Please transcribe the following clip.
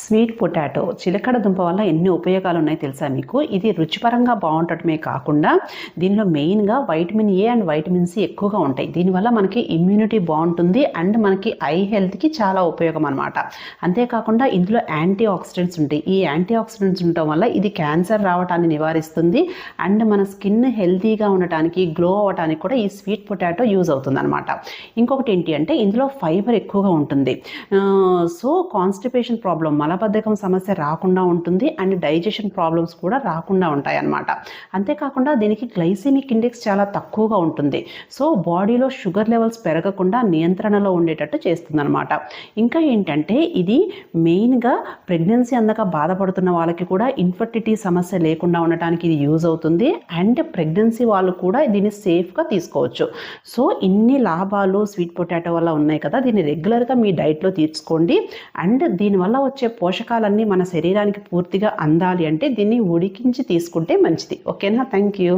Sweet potato చిలకడ దుంప వల్ల ఎన్ని ఉపయోగాలు ఉన్నాయో తెలుసా మీకు? ఇది రుచిపరంగా బాగుండటమే కాకుండా దీనిలో మెయిన్గా vitamin A and vitamin C ఎక్కువగా ఉంటాయి. దీనివల్ల మనకి ఇమ్యూనిటీ బాగుంటుంది అండ్ మనకి ఐ హెల్త్కి చాలా ఉపయోగం అనమాట అంతేకాకుండా ఇందులో యాంటీ ఆక్సిడెంట్స్ ఉంటాయి. ఈ యాంటీ ఆక్సిడెంట్స్ ఉండటం వల్ల ఇది క్యాన్సర్ రావటాన్ని నివారిస్తుంది అండ్ మన స్కిన్ హెల్తీగా ఉండటానికి గ్లో అవ్వడానికి కూడా ఈ స్వీట్ పొటాటో యూజ్ అవుతుంది అనమాట ఇంకొకటి ఏంటి అంటే ఇందులో ఫైబర్ ఎక్కువగా ఉంటుంది. సో కాన్స్టిపేషన్ ప్రాబ్లం మలబద్ధకం సమస్య రాకుండా ఉంటుంది అండ్ డైజెషన్ ప్రాబ్లమ్స్ కూడా రాకుండా ఉంటాయి అన్నమాట అంతేకాకుండా దీనికి గ్లైసెమిక్ ఇండెక్స్ చాలా తక్కువగా ఉంటుంది. సో బాడీలో షుగర్ లెవెల్స్ పెరగకుండా నియంత్రణలో ఉండేటట్టు చేస్తుంది అనమాట ఇంకా ఏంటంటే ఇది మెయిన్గా ప్రెగ్నెన్సీ అందక బాధపడుతున్న వాళ్ళకి కూడా ఇన్ఫర్టిటీ సమస్య లేకుండా ఉండటానికి ఇది యూజ్ అవుతుంది అండ్ ప్రెగ్నెన్సీ వాళ్ళు కూడా దీన్ని సేఫ్గా తీసుకోవచ్చు. సో ఇన్ని లాభాలు స్వీట్ పొటాటో వల్ల ఉన్నాయి కదా దీన్ని రెగ్యులర్గా మీ డైట్లో తీర్చుకోండి అండ్ దీనివల్ల వచ్చే పోషకాలన్నీ మన శరీరానికి పూర్తిగా అందాలి అంటే దీన్ని ఉడికించి తీసుకుంటే మంచిది. ఓకేనా? Thank you